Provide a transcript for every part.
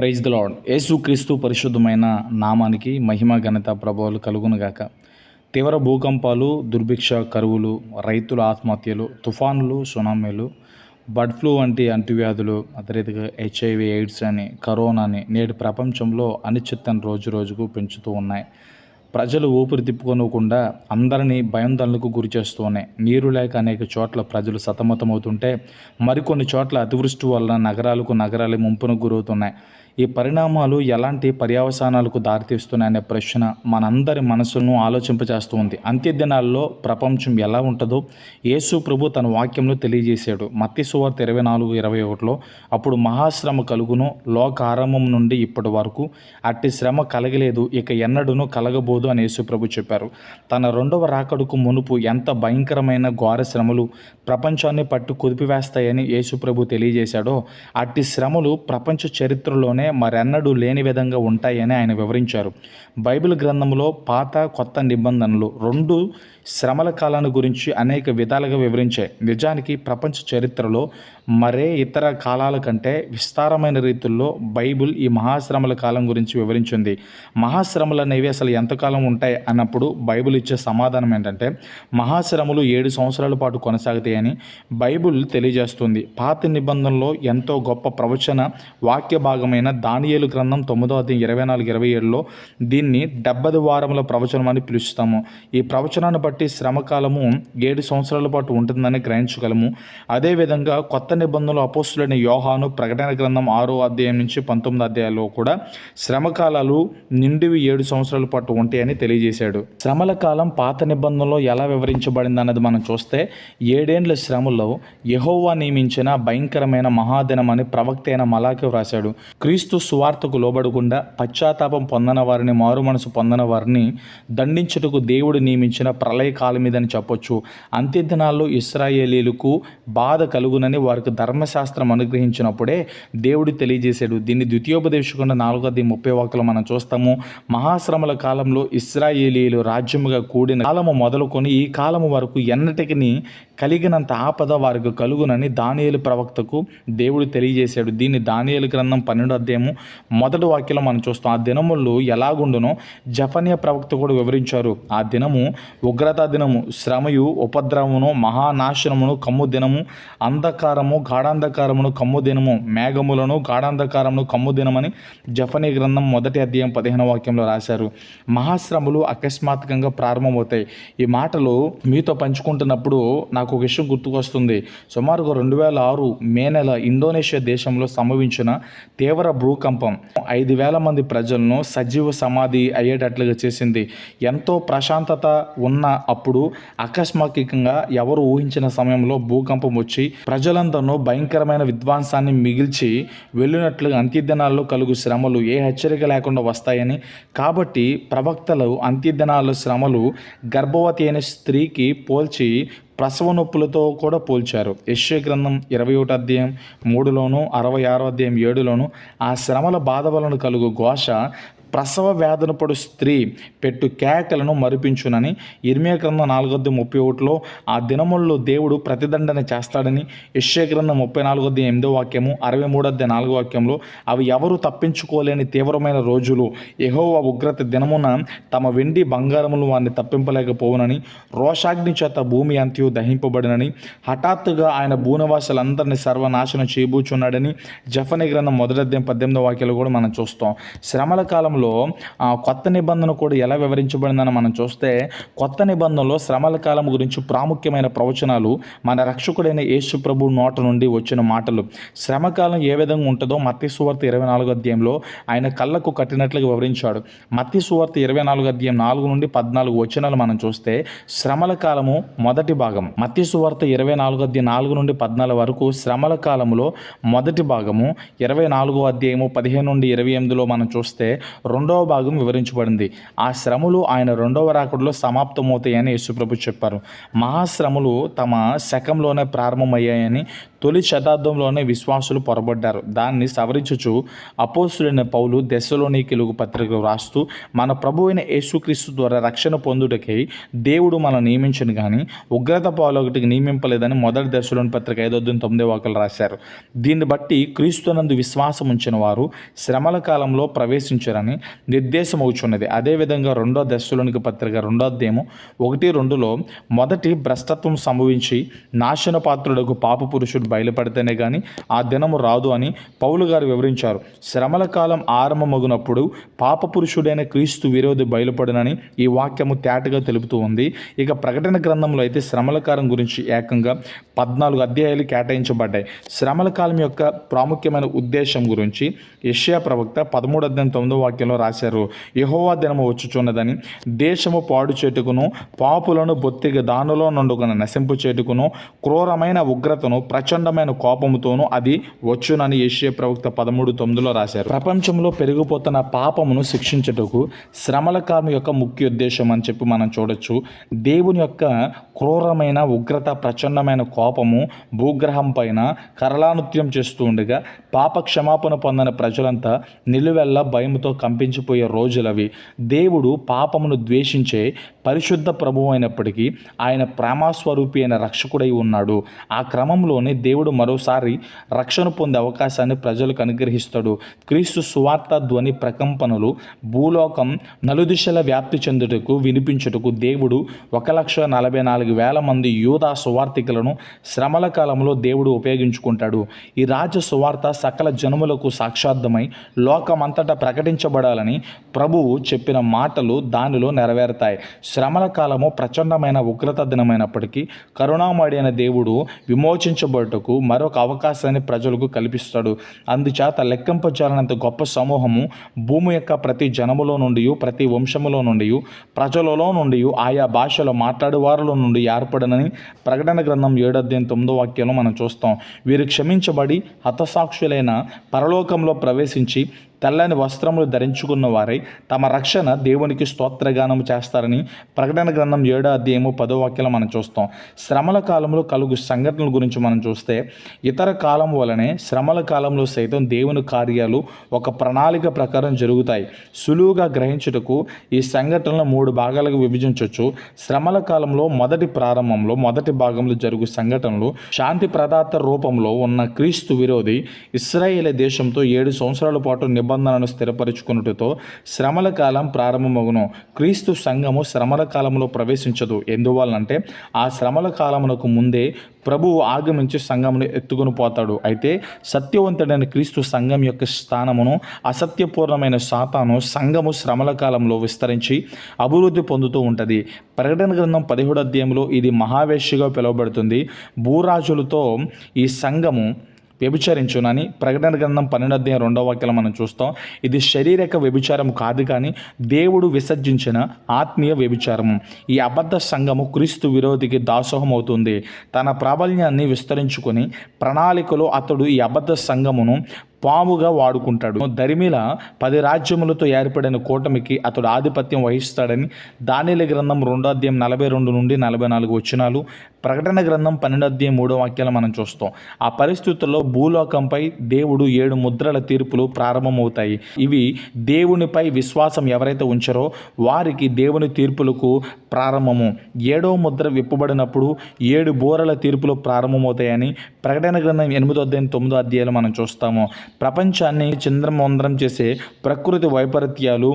Praise the lord యేసుక్రీస్తు పరిశుద్ధమైన నామానికి మహిమ ఘనత ప్రభావాలు కలుగునుగాక తీవ్ర భూకంపాలు దుర్భిక్ష కరువులు రైతుల ఆత్మహత్యలు తుఫానులు సునామీలు బర్డ్ ఫ్లూ వంటి అంటువ్యాధులు అదేవిధంగా హెచ్ఐవి ఎయిడ్స్ అని కరోనా అని నేడు ప్రపంచంలో అనిశ్చితను రోజు రోజుకు పెంచుతూ ఉన్నాయి. ప్రజలు ఊపిరి తిప్పుకోనకుండా అందరినీ భయాందోళనకు గురి చేస్తూనే నీరు లేక అనేక చోట్ల ప్రజలు సతమతమవుతుంటే మరికొన్ని చోట్ల అతివృష్టి వలన నగరాలకు నగరాలు ముంపునకు గురవుతున్నాయి. ఈ పరిణామాలు ఎలాంటి పర్యవసానాలకు దారితీస్తున్నాయనే ప్రశ్న మనందరి మనసును ఆలోచింపజేస్తూ ఉంది. అంత్యదినాల్లో ప్రపంచం ఎలా ఉంటుందో యేసు ప్రభు తన వాక్యంలో తెలియజేశాడు. మత్తి సువార్త ఇరవై నాలుగు ఇరవై ఒకటిలో అప్పుడు మహాశ్రమ కలుగును లోక ఆరంభం నుండి ఇప్పటి వరకు. అట్టి శ్రమ కలగలేదు ఇక ఎన్నడూను కలగబోదు అని యేసు ప్రభు చెప్పారు. తన రెండవ రాకడుకు మునుపు ఎంత భయంకరమైన ఘోర శ్రమలు ప్రపంచాన్ని పట్టు కుదిపివేస్తాయని యేసు ప్రభు తెలియజేశాడో అట్టి శ్రమలు ప్రపంచ చరిత్రలోనే మరెన్నడూ లేని విధంగా ఉంటాయని ఆయన వివరించారు. బైబిల్ గ్రంథంలో పాత కొత్త నిబంధనలు రెండు శ్రమల కాలాన్ని గురించి అనేక విధాలుగా వివరించాయి నిజానికి ప్రపంచ చరిత్రలో మరే ఇతర కాలాల కంటే విస్తారమైన రీతుల్లో బైబిల్ ఈ మహాశ్రమల కాలం గురించి వివరించింది. మహాశ్రమలు అనేవి అసలు ఎంతకాలం ఉంటాయి అన్నప్పుడు బైబిల్ ఇచ్చే సమాధానం ఏంటంటే మహాశ్రమలు ఏడు సంవత్సరాల పాటు కొనసాగుతాయని బైబిల్ తెలియజేస్తుంది. పాత నిబంధనలో ఎంతో గొప్ప ప్రవచన వాక్య భాగమైన దానియేలు గ్రంథం తొమ్మిదో అధ్యాయం ఇరవై నాలుగు ఇరవై ఏడులో దీన్ని డెబ్బది వారముల ప్రవచనం అని పిలుస్తాము. ఈ ప్రవచనాన్ని కాబట్టి శ్రమకాలము ఏడు సంవత్సరాల పాటు ఉంటుందని గ్రహించగలము. అదేవిధంగా కొత్త నిబంధనలు అపోస్తులైన యోహాను ప్రకటన గ్రంథం ఆరో అధ్యాయం నుంచి పంతొమ్మిది అధ్యాయాల్లో కూడా శ్రమకాలాలు నిండివి ఏడు సంవత్సరాల పాటు ఉంటాయని తెలియజేశాడు. శ్రమల కాలం పాత నిబంధనలో ఎలా వివరించబడింది అన్నది మనం చూస్తే ఏడేండ్ల శ్రమలో యహోవా నియమించిన భయంకరమైన మహాదినం అని ప్రవక్త అయిన మలాకి వ్రాశాడు. క్రీస్తు సువార్తకు లోబడకుండా పశ్చాత్తాపం పొందన వారిని మారు మనసు పొందన వారిని దండించుటకు దేవుడు నియమించిన ప్రళయ కాలం మీదని చెప్పొచ్చు. అంత్య దినాల్లో ఇస్రాయేలీలకు బాధ కలుగునని వారికి ధర్మశాస్త్రం అనుగ్రహించినప్పుడే దేవుడు తెలియజేశాడు. దీన్ని ద్వితీయోపదేశకుండా నాలుగోది ముప్పై వాకులు మనం చూస్తాము. మహాశ్రమల కాలంలో ఇస్రాయేలీలు రాజ్యముగా కూడిన కాలము మొదలుకొని ఈ కాలము వరకు ఎన్నటికి కలిగినంత ఆపద వారికి కలుగునని దానియలు ప్రవక్తకు దేవుడు తెలియజేశాడు. దీన్ని దానియలు గ్రంథం పన్నెండు అధ్యాయము మొదటి వాక్యంలో మనం చూస్తాం. ఆ దినములు ఎలాగుండునో జపనీయ ప్రవక్త కూడా వివరించారు. ఆ దినము ఉగ్ర జాగ్రత్త దినము. శ్రమయు ఉపద్రవమును మహానాశనమును కమ్ము దినము. అంధకారము గాఢాంధకారమును కమ్ము దినము. మేఘములను గాఢాంధకారమును కమ్ము దినమని జఫనీ గ్రంథం మొదటి అధ్యాయం పదిహేను వాక్యంలో రాశారు. మహాశ్రమలు అకస్మాత్కంగా ప్రారంభమవుతాయి. ఈ మాటలు మీతో పంచుకుంటున్నప్పుడు నాకు ఒక విషయం గుర్తుకొస్తుంది. సుమారుగా రెండు వేల ఆరు మే నెల ఇండోనేషియా దేశంలో సంభవించిన తీవ్ర భూకంపం. ఐదు వేల మంది ప్రజలను సజీవ సమాధి అయ్యేటట్లుగా చేసింది. ఎంతో ప్రశాంతత ఉన్న అప్పుడు ఆకస్మికంగా ఎవరు ఊహించిన సమయంలో భూకంపం వచ్చి ప్రజలందరూ భయంకరమైన విధ్వంసాన్ని మిగిల్చి వెళ్ళినట్లుగా అంత్యదినాల్లో కలుగు శ్రమలు ఏ హెచ్చరిక లేకుండా వస్తాయని. కాబట్టి ప్రవక్తలు అంత్యదినాల శ్రమలు గర్భవతి అయిన స్త్రీకి పోల్చి ప్రసవ నొప్పులతో కూడా పోల్చారు. యశ్వ గ్రంథం ఇరవై ఒకటి అధ్యాయం మూడులోను అరవై ఆరో అధ్యాయం ఏడులోను ఆ శ్రమల బాధ వలన కలుగు ఘోష ప్రసవ వేదన పడు స్త్రీ పెట్టు కేకలను మరిపించునని ఇర్మియా గ్రంథం నాలుగొద్ది ముప్పై ఒకటిలో ఆ దినముల్లో దేవుడు ప్రతిదండన చేస్తాడని యశ్య గ్రంథం ముప్పై నాలుగొద్ది ఎనిమిదో వాక్యము అరవై మూడొద్ది నాలుగో వాక్యంలో అవి ఎవరు తప్పించుకోలేని తీవ్రమైన రోజులు. యెహోవా ఉగ్రత దినమున తమ వెండి బంగారములు వారిని తప్పింపలేకపోవునని రోషాగ్ని చేత భూమి అంత్యు దహింపబడినని హఠాత్తుగా ఆయన భూనివాసులందరినీ సర్వనాశనం చేయబూచున్నాడని జఫని గ్రంథం మొదటి అధ్యాయం పద్దెనిమిదో వాక్యాలు కూడా మనం చూస్తాం. శ్రమల కాలంలో ఆ, కొత్త నిబంధన కూడా ఎలా వివరించబడిందని మనం చూస్తే కొత్త నిబంధనలో శ్రమల కాలం గురించి ప్రాముఖ్యమైన ప్రవచనాలు మన రక్షకుడైన యేసు ప్రభు నోట నుండి వచ్చిన మాటలు. శ్రమకాలం ఏ విధంగా ఉంటుందో మత్తి సువార్త ఇరవై నాలుగు అధ్యాయంలో ఆయన కళ్ళకు కట్టినట్లుగా వివరించాడు. మత్తి సువార్త ఇరవై నాలుగు అధ్యాయం నాలుగు నుండి పద్నాలుగు వచనాలు మనం చూస్తే శ్రమల కాలము మొదటి భాగం మత్తి సువార్త ఇరవై నాలుగు అధ్యాయం నాలుగు నుండి పద్నాలుగు వరకు శ్రమల కాలంలో మొదటి భాగము ఇరవై నాలుగో అధ్యాయము పదిహేను నుండి ఇరవై ఎనిమిదిలో మనం చూస్తే రెండవ భాగం వివరించబడింది. ఆ శ్రమలు ఆయన రెండవ రాకడలో సమాప్తమవుతాయని యేసుప్రభు చెప్పారు. మహాశ్రమలు తమ శకంలోనే ప్రారంభమయ్యాయని తొలి శతాబ్దంలోనే విశ్వాసులు పొరబడ్డారు. దాన్ని సవరించుచు అపోసులైన పౌలు దశలోనికిలుగు పత్రికలు రాస్తూ మన ప్రభు అయిన యేసుక్రీస్తు ద్వారా రక్షణ పొందుటకై దేవుడు మనం నియమించను కానీ ఉగ్రత పాలొకటికి నియమింపలేదని మొదటి దశలోని పత్రిక ఐదో తొమ్మిది వాకలు రాశారు. దీన్ని బట్టి క్రీస్తునందు విశ్వాసం ఉంచిన వారు శ్రమల కాలంలో ప్రవేశించారని నిర్దేశం అవుచున్నది అదేవిధంగా రెండో దశలోనికి పత్రిక రెండో అధ్యాయము ఒకటి రెండులో మొదటి భ్రష్టత్వం సంభవించి నాశన పాత్రులకు పాప పురుషుడు బయలుపడితేనే కానీ ఆ దినము రాదు అని పౌలు గారు వివరించారు. శ్రమల కాలం ఆరంభమగునప్పుడు పాప పురుషుడైన క్రీస్తు విరోధి బయలుపడినని ఈ వాక్యము తేటగా తెలుపుతూ ఉంది. ఇక ప్రకటన గ్రంథంలో అయితే శ్రమల కాలం గురించి ఏకంగా పద్నాలుగు అధ్యాయాలు కేటాయించబడ్డాయి. శ్రమల కాలం యొక్క ప్రాముఖ్యమైన ఉద్దేశం గురించి యెషయా ప్రవక్త పదమూడు అధ్యాయం తొమ్మిదో వాక్యంలో రాశారు. యహోవా దినము వచ్చుచున్నదని దేశము పాడు చేటుకును పాపులను బొత్తిగా దానిలో నుండుకున్న నశింపు చేటుకును క్రూరమైన ఉగ్రతను ప్రచండమైన కోపముతోనూ అది వచ్చునని యెషయా ప్రవక్త పదమూడు తొమ్మిదిలో రాశారు. ప్రపంచంలో పెరిగిపోతున్న పాపమును శిక్షించుటకు శ్రమల కాలం యొక్క ముఖ్య ఉద్దేశం అని చెప్పి మనం చూడొచ్చు. దేవుని యొక్క క్రూరమైన ఉగ్రత ప్రచండమైన కోపము భూగ్రహం పైన కరళానృత్యం చేస్తూ ఉండగా పాప క్షమాపణ పొందని ప్రజలంతా నిలువెల్ల భయముతో కంపించిపోయే రోజులవి. దేవుడు పాపమును ద్వేషించే పరిశుద్ధ ప్రభువు అయినప్పటికీ ఆయన ప్రేమాస్వరూపి అయిన రక్షకుడై ఉన్నాడు. ఆ క్రమంలోనే దేవుడు మరోసారి రక్షణ పొందే అవకాశాన్ని ప్రజలకు అనుగ్రహిస్తాడు. క్రీస్తు సువార్త ధ్వని ప్రకంపనలు భూలోకం నలుదిశల వ్యాప్తి చెందుటకు వినిపించుటకు దేవుడు ఒక లక్ష నలభై నాలుగు వేల మంది యూదా సువార్థికులను శ్రమల కాలంలో దేవుడు ఉపయోగించుకుంటాడు. ఈ రాజ్య సువార్త సకల జనములకు సాక్షార్థమై లోకమంతటా ప్రకటించబడాలని ప్రభువు చెప్పిన మాటలు దానిలో నెరవేరుతాయి. శ్రమల కాలము ప్రచండమైన ఉగ్రత దినమైనప్పటికీ కరుణామడి అయిన దేవుడు విమోచించబడుటకు మరొక అవకాశాన్ని ప్రజలకు కల్పిస్తాడు. అందుచేత లెక్కింపజాలనంత గొప్ప సమూహము భూమి యొక్క ప్రతి జనములో నుండి ప్రతి వంశములో నుండి ప్రజలలో నుండి ఆయా భాషలో మాట్లాడేవారిలో నుండి ఏర్పడనని ప్రకటన గ్రంథం ఏడధ్యాయం తొమ్మిదో వాక్యంలో మనం చూస్తాం. వీరు క్షమించబడి హతసాక్షులైన పరలోకంలో ప్రవేశించి తెల్లని వస్త్రములు ధరించుకున్న వారై తమ రక్షణ దేవునికి స్తోత్రగానం చేస్తారని ప్రకటన గ్రంథం ఏడో అధ్యాయము పదో వాక్యాలు మనం చూస్తాం. శ్రమల కాలంలో కలుగు సంఘటనల గురించి మనం చూస్తే ఇతర కాలం వలనే శ్రమల కాలంలో సైతం దేవుని కార్యాలు ఒక ప్రణాళిక ప్రకారం జరుగుతాయి. సులువుగా గ్రహించుటకు ఈ సంఘటనలు మూడు భాగాలుగా విభజించవచ్చు శ్రమల కాలంలో మొదటి ప్రారంభంలో మొదటి భాగంలో జరుగు సంఘటనలు శాంతి ప్రదాత రూపంలో ఉన్న క్రీస్తు విరోధి ఇస్రాయేల్ దేశంతో ఏడు సంవత్సరాల పాటు నిబంధనను స్థిరపరుచుకున్నట్టుతో శ్రమల కాలం ప్రారంభమగును. క్రీస్తు సంఘము శ్రమల కాలంలో ప్రవేశించదు. ఎందువల్లంటే ఆ శ్రమల కాలమునకు ముందే ప్రభువు ఆగమించి సంఘమును ఎత్తుకొని పోతాడు. అయితే సత్యవంతుడైన క్రీస్తు సంఘం యొక్క స్థానమును అసత్యపూర్ణమైన సాతాను సంఘము శ్రమల కాలంలో విస్తరించి అభివృద్ధి పొందుతూ ఉంటుంది. ప్రకటన గ్రంథం పదిహేడు అధ్యాయంలో ఇది మహావేశ్యగా పిలువబడుతుంది. భూరాజులతో ఈ సంఘము వ్యభిచరించునని ప్రకటన గ్రంథం పన్నెండు రెండవ వాక్యం మనం చూస్తాం. ఇది శరీరక వ్యభిచారం కాదు కానీ దేవుడు విసర్జించిన ఆత్మీయ వ్యభిచారము. ఈ అబద్ధ సంఘము క్రీస్తు విరోధికి దాసోహం అవుతుంది తన ప్రాబల్యాన్ని విస్తరించుకొని ప్రణాళికలో అతడు ఈ అబద్ధ సంఘమును పాముగా వాడుకుంటాడు. దరిమిల పది రాజ్యములతో ఏర్పడిన కూటమికి అతడు ఆధిపత్యం వహిస్తాడని దానిల గ్రంథం రెండో అధ్యాయం నలభై రెండు నుండి నలభై నాలుగు వచ్చినాలు ప్రకటన గ్రంథం పన్నెండు అధ్యాయం మూడో వాక్యాలు మనం చూస్తాం. ఆ పరిస్థితుల్లో భూలోకంపై దేవుడు ఏడు ముద్రల తీర్పులు ప్రారంభమవుతాయి. ఇవి దేవునిపై విశ్వాసం ఎవరైతే ఉంచారో వారికి దేవుని తీర్పులకు ప్రారంభము. ఏడో ముద్ర విప్పబడినప్పుడు ఏడు బోరల తీర్పులు ప్రారంభమవుతాయని ప్రకటన గ్రంథం ఎనిమిదో అధ్యాయం తొమ్మిదో అధ్యాయాలు మనం చూస్తాము. ప్రపంచాన్ని చంద్రమోంద్రం చేసే ప్రకృతి వైపరీత్యాలు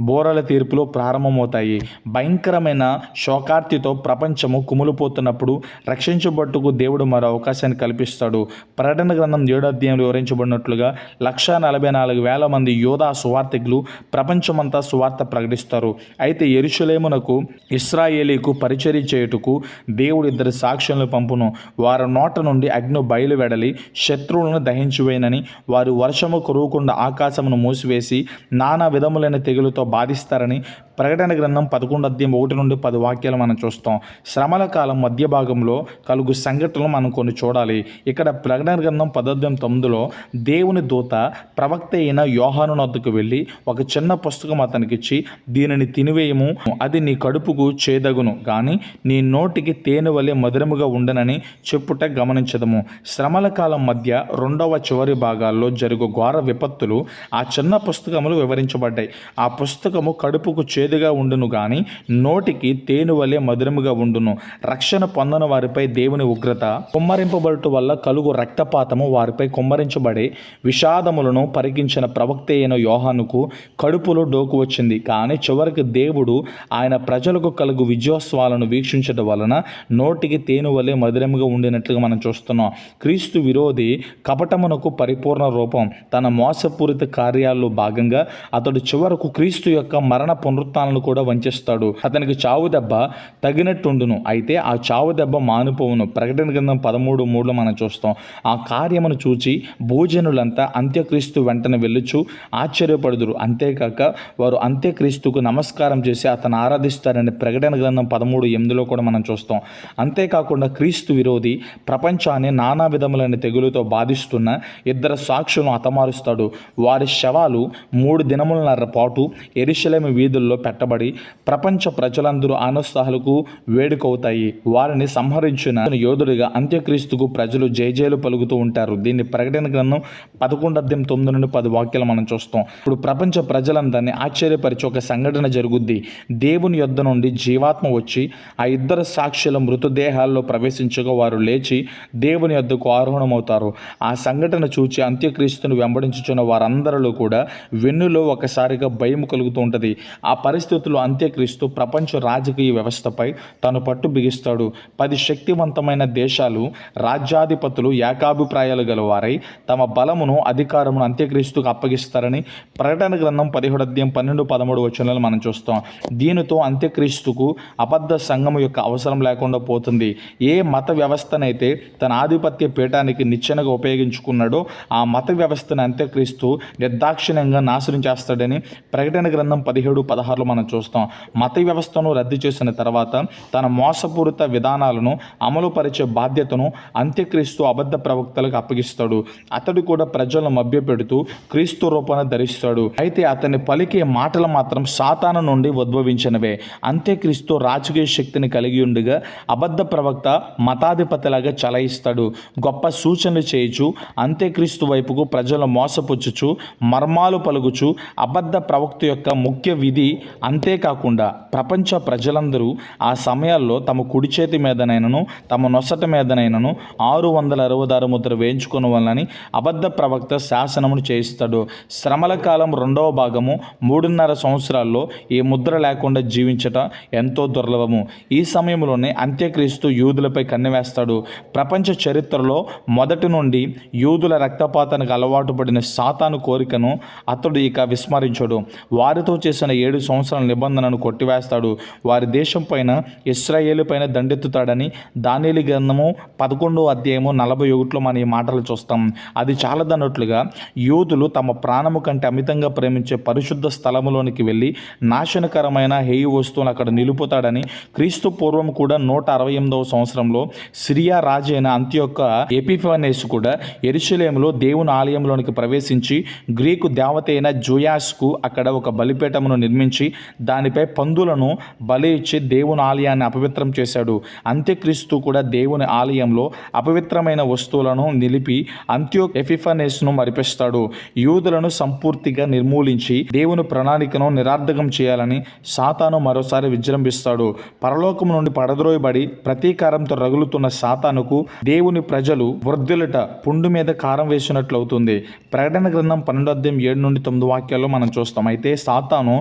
బోరల తీర్పులో ప్రారంభమవుతాయి. భయంకరమైన శోకార్తితో ప్రపంచము కుములుపోతున్నప్పుడు రక్షించబట్టుకు దేవుడు మరో అవకాశాన్ని కల్పిస్తాడు. ప్రకటన గ్రంథం ఏడో అధ్యాయంలో వివరించబడినట్లుగా లక్షా నలభై నాలుగు వేల మంది యోధా సువార్థికులు ప్రపంచమంతా సువార్త ప్రకటిస్తారు. అయితే ఎరుషులేమునకు ఇస్రాయేలీకు పరిచర్య చేయుటకు దేవుడు ఇద్దరు సాక్షులను పంపును. వారి నోట నుండి అగ్ని బయలువెడలి శత్రువులను దహించివేయనని వారు వర్షము కురవకుండా ఆకాశమును మూసివేసి నానా విధములైన తెగులుతో బాధిస్తారని ప్రకటన గ్రంథం పదకొండు అధ్యాయం ఒకటి నుండి పది వాక్యాలు మనం చూస్తాం. శ్రమల కాలం మధ్య భాగంలో కలుగు సంఘటనలు మనం కొన్ని చూడాలి. ఇక్కడ ప్రకటన గ్రంథం పదోధ్యాయం తొమ్మిదిలో దేవుని దూత ప్రవక్త అయిన యోహాను నొద్దకు వెళ్ళి ఒక చిన్న పుస్తకం అతనికిచ్చి దీనిని తినివేయము అది నీ కడుపుకు చేదగును కానీ నీ నోటికి తేనె వలె మధురముగా ఉండనని చెప్పుట గమనించదము. శ్రమల కాలం మధ్య రెండవ చివరి భాగాల్లో జరుగు ఘోర విపత్తులు ఆ చిన్న పుస్తకములు వివరించబడ్డాయి. ఆ పుస్తకము కడుపుకు చేదుగా ఉండును గాని నోటికి తేనె వలె మధురముగా ఉండును. రక్షణ పొందని వారిపై దేవుని ఉగ్రత కుమ్మరింపబడుట వల్ల కలుగు రక్తపాతము వారిపై కుమ్మరించబడి విషాదములను పరిగించిన ప్రవక్త అయిన యోహానుకు కడుపులో డోకు వచ్చింది. కానీ చివరికి దేవుడు ఆయన ప్రజలకు కలుగు విజయోత్సవాలను వీక్షించడం వలన నోటికి తేనె వలె మధురముగా ఉండినట్లుగా మనం చూస్తున్నాం. క్రీస్తు విరోధి కపటమునకు పరిపూర్ణ రూపం తన మోసపూరిత కార్యాల్లో భాగంగా అతడు చివరకు క్రీస్తు యొక్క మరణ ప్రాణాలను కూడా వంచిస్తాడు. అతనికి చావు దెబ్బ తగినట్టుండును. అయితే ఆ చావు దెబ్బ మానుపోవును. ప్రకటన గ్రంథం పదమూడు మూడులో మనం చూస్తాం. ఆ కార్యమును చూచి భోజనులంతా అంత్యక్రీస్తు వెంటనే వెళ్ళుచు ఆశ్చర్యపడుదురు. అంతేకాక వారు అంత్యక్రీస్తుకు నమస్కారం చేసి అతను ఆరాధిస్తారని ప్రకటన గ్రంథం పదమూడు ఎనిమిదిలో కూడా మనం చూస్తాం. అంతేకాకుండా క్రీస్తు విరోధి ప్రపంచాన్ని నానా విధములైన తెగులుతో బాధిస్తున్న ఇద్దరు సాక్షులను హతమారుస్తాడు. వారి శవాలు మూడు దినములన్నర పాటు ఎరిశలేమి వీధుల్లో పెట్టబడి ప్రపంచ ప్రజలందరూ ఆనోత్సాహాలకు వేడుకవుతాయి. వారిని సంహరించిన యోధుడిగా అంత్యక్రీస్తుకు ప్రజలు జయజయలు పలుకుతూ ఉంటారు. దీన్ని ప్రకటన గ్రంథం పదకొండు అద్దెం తొమ్మిది నుండి పది వాక్యాలు మనం చూస్తాం. ఇప్పుడు ప్రపంచ ప్రజలందరినీ ఆశ్చర్యపరిచే ఒక సంఘటన జరుగుద్ది. దేవుని యొద్ద నుండి జీవాత్మ వచ్చి ఆ ఇద్దరు సాక్షుల మృతదేహాల్లో ప్రవేశించగా వారు లేచి దేవుని యొద్దకు ఆరోహణమవుతారు. ఆ సంఘటన చూచి అంత్యక్రీస్తును వెంబడించుచున్న వారందరిలో కూడా వెన్నులో ఒకసారిగా భయం కలుగుతూ ఉంటుంది. ఆ పరిస్థితులు అంత్యక్రీస్తు ప్రపంచ రాజకీయ వ్యవస్థపై తను పట్టు బిగిస్తాడు. పది శక్తివంతమైన దేశాలు రాజ్యాధిపతులు ఏకాభిప్రాయాలు గలవారై తమ బలమును అధికారమును అంత్యక్రీస్తుకు అప్పగిస్తారని ప్రకటన గ్రంథం పదిహేడు అధ్యాయం పన్నెండు పదమూడు వచనాలు మనం చూస్తాం. దీనితో అంత్యక్రీస్తుకు అబద్ధ సంఘం యొక్క అవసరం లేకుండా పోతుంది. ఏ మత వ్యవస్థనైతే తన ఆధిపత్య పీఠానికి నిచ్చెనగా ఉపయోగించుకున్నాడో ఆ మత వ్యవస్థను అంత్యక్రీస్తు నిర్దాక్షిణ్యంగా నాశనం చేస్తాడని ప్రకటన గ్రంథం పదిహేడు పదహారు పదహారులో మనం చూస్తాం మత వ్యవస్థను రద్దు చేసిన తర్వాత తన మోసపూరిత విధానాలను అమలుపరిచే బాధ్యతను అంత్యక్రీస్తు అబద్ధ ప్రవక్తలకు అప్పగిస్తాడు. అతడు కూడా ప్రజలను మభ్యపెడుతూ క్రీస్తు రూపాన్ని ధరిస్తాడు. అయితే అతని పలికే మాటలు మాత్రం సాతాను నుండి ఉద్భవించినవే. అంత్యక్రీస్తు రాజకీయ శక్తిని కలిగి ఉండగా అబద్ధ ప్రవక్త మతాధిపతిలాగా చలాయిస్తాడు. గొప్ప సూచనలు చేయుచు అంత్యక్రీస్తు వైపుకు ప్రజలను మోసపుచ్చుచు మర్మాలు పలుకుచు అబద్ధ ప్రవక్త యొక్క ముఖ్య విధి అంతేకాకుండా ప్రపంచ ప్రజలందరూ ఆ సమయాల్లో తమ కుడి చేతి మీదనైనను తమ నొసట మీదనైనను ఆరు వందల అరవదారు ముద్ర వేయించుకున్న వలనని అబద్ధ ప్రవక్త శాసనమును చేయిస్తాడు. శ్రమల కాలం రెండవ భాగము మూడున్నర సంవత్సరాల్లో ఈ ముద్ర లేకుండా జీవించట ఎంతో దుర్లభము. ఈ సమయంలోనే అంత్యక్రీస్తు యూదులపై కన్నివేస్తాడు. ప్రపంచ చరిత్రలో మొదటి నుండి యూదుల రక్తపాతానికి అలవాటు పడిన సాతాను కోరికను అతడు ఇక విస్మరించడు. వారితో చేసిన ఏడు సంవత్సరాలు సంవత్సరాల నిబంధనను కొట్టివేస్తాడు. వారి దేశం పైన ఇస్రాయేలు పైన దండెత్తుతాడని దానిలి గ్రంథము పదకొండో అధ్యాయము నలభై ఒకటిలో మనం ఈ మాటలు చూస్తాం. అది చాలదన్నట్లుగా యూదులు తమ ప్రాణము కంటే అమితంగా ప్రేమించే పరిశుద్ధ స్థలములోనికి వెళ్ళి నాశనకరమైన హేయి వస్తువును అక్కడ నిలుపుతాడని క్రీస్తు పూర్వం కూడా నూట అరవై ఎనిమిదవ సంవత్సరంలో సిరియా రాజైన అయిన అంత్యొక్క ఎపిఫానేస్ కూడా ఎరుషలేములో దేవుని ఆలయంలోనికి ప్రవేశించి గ్రీకు దేవత అయిన జోయాస్కు అక్కడ ఒక బలిపీఠమును నిర్మించి దానిపై పందులను బలి ఇచ్చి దేవుని ఆలయాన్ని అపవిత్రం చేశాడు. అంత్యక్రీస్తు కూడా దేవుని ఆలయంలో అపవిత్రమైన వస్తువులను నిలిపి అంత్యో ఎఫిఫనేస్ను మరిపిస్తాడు. యూదులను సంపూర్తిగా నిర్మూలించి దేవుని ప్రణాళికను నిరార్థకం చేయాలని సాతాను మరోసారి విజృంభిస్తాడు. పరలోకం నుండి పడద్రోయబడి ప్రతీకారంతో రగులుతున్న సాతానుకు దేవుని ప్రజలు వృద్ధులట పుండు మీద కారం వేసినట్లు అవుతుంది ప్రకటన గ్రంథం పన్నెండు అధ్యాయం ఏడు నుండి తొమ్మిది వాక్యాల్లో మనం చూస్తాం. అయితే సాతాను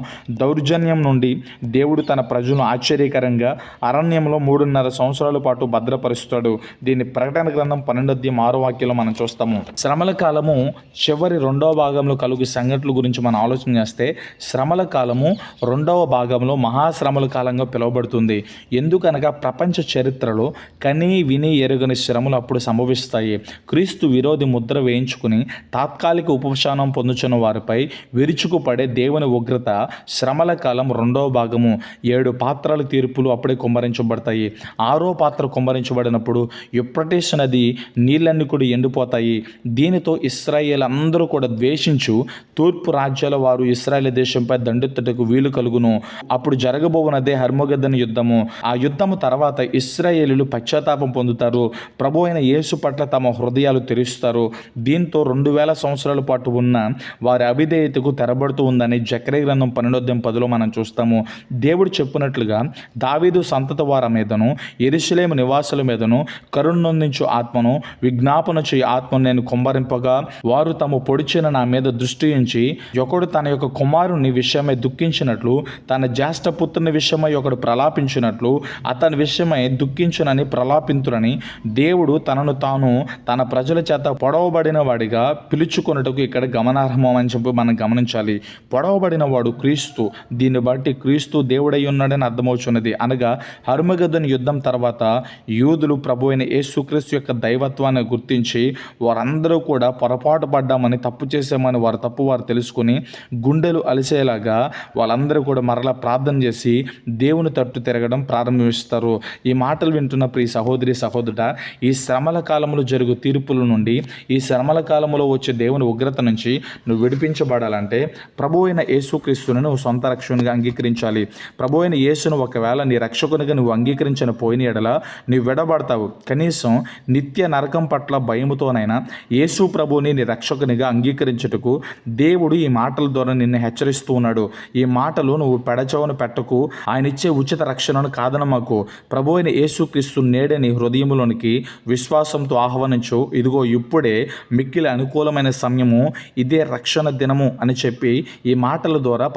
దౌర్జన్యం నుండి దేవుడు తన ప్రజలను ఆశ్చర్యకరంగా అరణ్యంలో మూడున్నర సంవత్సరాల పాటు భద్రపరుస్తాడు. దీన్ని ప్రకటన గ్రంథం పన్నెండు ఆరో వాక్యంలో మనం చూస్తాము. శ్రమల కాలము చివరి రెండవ భాగంలో కలుగు సంఘటనల గురించి మనం ఆలోచన చేస్తే శ్రమల కాలము రెండవ భాగంలో మహాశ్రమల కాలంగా పిలువబడుతుంది. ఎందుకనగా ప్రపంచ చరిత్రలో కని విని ఎరుగని శ్రమలు అప్పుడు సంభవిస్తాయి. క్రీస్తు విరోధి ముద్ర వేయించుకుని తాత్కాలిక ఉపశమనం పొందుచున్న వారిపై విరుచుకుపడే దేవుని ఉగ్రత శ్రమల బాలకాలం కాలం రెండవ భాగము. ఏడు పాత్రల తీర్పులు అప్పుడే కుమ్మరించబడతాయి. ఆరో పాత్ర కుమ్మరించబడినప్పుడు యుప్రటేష్ నది నీళ్ళన్నీ కూడా ఎండిపోతాయి. దీనితో ఇస్రాయేల్ అందరూ కూడా ద్వేషించు తూర్పు రాజ్యాల వారు ఇస్రాయేల్ దేశంపై దండెత్తుటకు వీలు కలుగును. అప్పుడు జరగబోవునదే హర్మగద్దన యుద్ధము. ఆ యుద్ధము తర్వాత ఇస్రాయేలీలు పశ్చాత్తాపం పొందుతారు. ప్రభు అయిన యేసు పట్ల తమ హృదయాలు తెరుస్తారు. దీంతో రెండు వేల సంవత్సరాల పాటు ఉన్న వారి అవిధేయతకు తెరబడుతూ ఉందని జక్రే గ్రంథం పన్నెండోద్యం పదిలో మనం చూస్తాము. దేవుడు చెప్పినట్లుగా దావీదు సంతత వారి మీదను ఎరుసలేము నివాసుల మీదను కరుణొందించు ఆత్మను విజ్ఞాపన చేయి ఆత్మను నేను కుమ్మరింపగా వారు తమ పొడిచిన నా మీద దృష్టి ఉంచి ఒకడు తన యొక్క కుమారుని విషయమై దుఃఖించినట్లు తన జ్యేష్ఠ పుత్రుని విషయమై ఒకడు ప్రలాపించినట్లు అతని విషయమై దుఃఖించునని ప్రలాపింతురని దేవుడు తనను తాను తన ప్రజల చేత పొడవబడిన వాడిగా పిలుచుకొనుటకు ఇక్కడ గమనార్హం అని చెప్పి మనం గమనించాలి. పొడవబడిన వాడు క్రీస్తు. దీన్ని బట్టి క్రీస్తు దేవుడై ఉన్నాడని అర్థమవుతున్నది అనగా హర్మగదన్ యుద్ధం తర్వాత యూదులు ప్రభు అయిన యేసుక్రీస్తు యొక్క దైవత్వాన్ని గుర్తించి వారందరూ కూడా పొరపాటు పడ్డామని తప్పు చేసామని వారు తప్పు వారు తెలుసుకుని గుండెలు అలిసేలాగా వాళ్ళందరూ కూడా మరలా ప్రార్థన చేసి దేవుని తట్టు తిరగడం ప్రారంభిస్తారు. ఈ మాటలు వింటున్న ప్రియ సహోదరి సహోదరుడ ఈ శ్రమల కాలంలో జరుగు తీర్పుల నుండి ఈ శ్రమల కాలంలో వచ్చే దేవుని ఉగ్రత నుంచి నువ్వు విడిపించబడాలంటే ప్రభు అయిన యేసుక్రీస్తుని నువ్వు సొంత రక్షకునిగా అంగీకరించాలి. ప్రభు అయిన యేసును ఒకవేళ నీ రక్షకునిగా నువ్వు అంగీకరించిన పోయిన ఎడల నువ్వు విడబడతావు. కనీసం నిత్య నరకం పట్ల భయముతోనైనా యేసు ప్రభుని నీ రక్షకునిగా అంగీకరించుటకు దేవుడు ఈ మాటల ద్వారా నిన్ను హెచ్చరిస్తూ ఉన్నాడు. ఈ మాటలు నువ్వు పెడచవను పెట్టకు. ఆయన ఇచ్చే ఉచిత రక్షణను కాదనమాకు ప్రభు అయిన యేసుక్రీస్తు నేడే నీ హృదయంలోనికి విశ్వాసంతో ఆహ్వానించు. ఇదిగో ఇప్పుడే మిక్కిలి అనుకూలమైన సమయము ఇదే రక్షణ దినము అని చెప్పి ఈ మాటల ద్వారా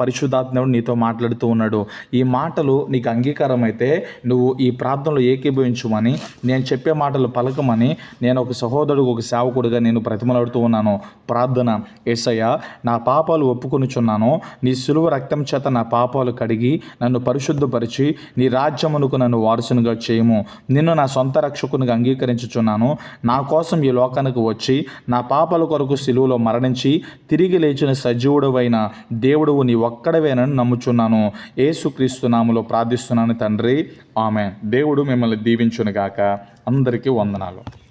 పరిశుద్ధాత్ముడు నీతో మాట్లాడుతూ ఉన్నాడు. ఈ మాటలు నీకు అంగీకారం అయితే నువ్వు ఈ ప్రార్థనలో ఏకీభవించమని నేను చెప్పే మాటలు పలకమని నేను ఒక సహోదరుడు ఒక సేవకుడిగా నేను ప్రతిమలాడుతూ ఉన్నాను. ప్రార్థన. ఏసయ్య నా పాపాలు ఒప్పుకొనిచున్నాను. నీ సులువ రక్తం చేత నా పాపాలు కడిగి నన్ను పరిశుద్ధపరిచి నీ రాజ్యమునకు నన్ను వారసునిగా చేయము. నిన్ను నా సొంత రక్షకునిగా అంగీకరించుచున్నాను. నా కోసం ఈ లోకానికి వచ్చి నా పాపాల కొరకు సిలువలో మరణించి తిరిగి లేచిన సజీవుడవైన దేవుడు నీ ఒక్కడవేనని నమ్ముచున్నాను. ఏసుక్రీస్తు నామలో ప్రార్థిస్తున్నాను తండ్రి. ఆమె దేవుడు మిమ్మల్ని దీవించునుగాక. అందరికీ వందనాలు.